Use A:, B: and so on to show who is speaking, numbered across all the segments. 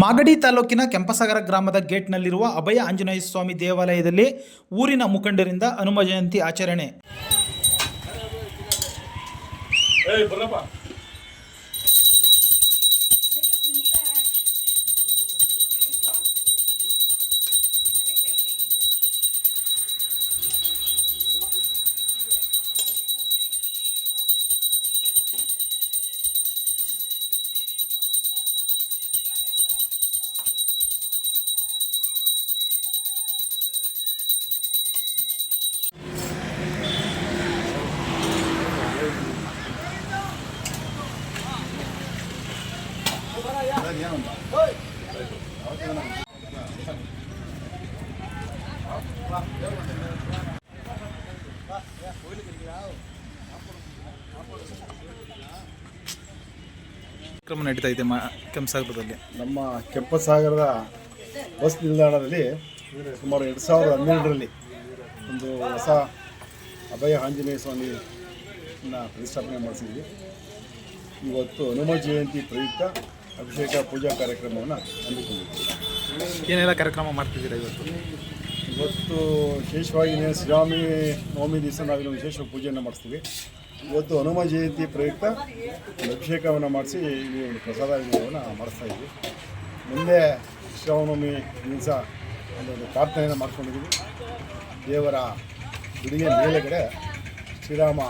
A: ಮಾಗಡಿ ತಾಲೂಕಿನ ಕೆಂಪಸಾಗರ ಗ್ರಾಮದ ಗೇಟ್ನಲ್ಲಿರುವ ಅಭಯ ಆಂಜನೇಯ ಸ್ವಾಮಿ ದೇವಾಲಯದಲ್ಲಿ ಊರಿನ ಮುಖಂಡರಿಂದ ಹನುಮ ಜಯಂತಿ ಆಚರಣೆ. ಕಾರ್ಯಕ್ರಮ ನಡೀತಾ ಇದೆ ಕೆಂಪಸಾಗರದಲ್ಲಿ.
B: ನಮ್ಮ ಕೆಂಪಸಾಗರದ ಬಸ್ ನಿಲ್ದಾಣದಲ್ಲಿ ಸುಮಾರು ಎರಡು ಸಾವಿರದ ಹನ್ನೆರಡರಲ್ಲಿ ಒಂದು ಹೊಸ ಅಭಯ ಆಂಜನೇಯ ಸ್ವಾಮಿನ ಪ್ರತಿಷ್ಠಾಪನೆ ಮಾಡಿಸಿದ್ವಿ. ಇವತ್ತು ಹನುಮ ಜಯಂತಿ ಪ್ರಯುಕ್ತ ಅಭಿಷೇಕ ಪೂಜಾ ಕಾರ್ಯಕ್ರಮವನ್ನು ಹಮ್ಮಿಕೊಂಡಿದ್ದೀವಿ.
A: ಏನೆಲ್ಲ ಕಾರ್ಯಕ್ರಮ ಮಾಡ್ತಿದ್ದೀರಾ ಇವತ್ತು?
B: ಇವತ್ತು ವಿಶೇಷವಾಗಿ ಶ್ರೀರಾಮಿ ನವಮಿ ದಿವಸ ನಾವಿಲ್ಲಿ ವಿಶೇಷ ಪೂಜೆಯನ್ನು ಮಾಡಿಸ್ತೀವಿ. ಇವತ್ತು ಹನುಮ ಜಯಂತಿ ಪ್ರಯುಕ್ತ ಒಂದು ಅಭಿಷೇಕವನ್ನು ಮಾಡಿಸಿ ಇಲ್ಲಿ ಒಂದು ಪ್ರಸಾದ ವಿನಿಯೋಗವನ್ನು ಮಾಡಿಸ್ತಾ ಇದ್ವಿ ಮುಂದೆ ಶ್ರೀರಾಮನವಮಿ ದಿವಸ ಒಂದೊಂದು ಪ್ರಾರ್ಥನೆಯನ್ನು ಮಾಡ್ಕೊಂಡಿದ್ದೀವಿ. ದೇವರ ಗುಡಿಯ ಮೇಲೆಗಡೆ ಶ್ರೀರಾಮ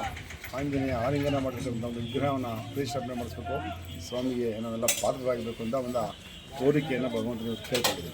B: ಆಂಜನೇಯ ಆಲಿಂಗನ ಮಾಡಿರ್ತಕ್ಕಂಥ ಒಂದು ವಿಗ್ರಹವನ್ನು ಪ್ರತಿಷ್ಠಾಪನೆ ಮಾಡಿಸ್ಬೇಕು. ಸ್ವಾಮಿಗೆ ನಾವೆಲ್ಲ ಪಾತ್ರರಾಗಬೇಕು ಅಂತ ಒಂದು ಕೋರಿಕೆಯನ್ನು ಭಗವಂತನಿಗೆ ಕೇಳ್ಕೊಂಡಿದ್ದೀವಿ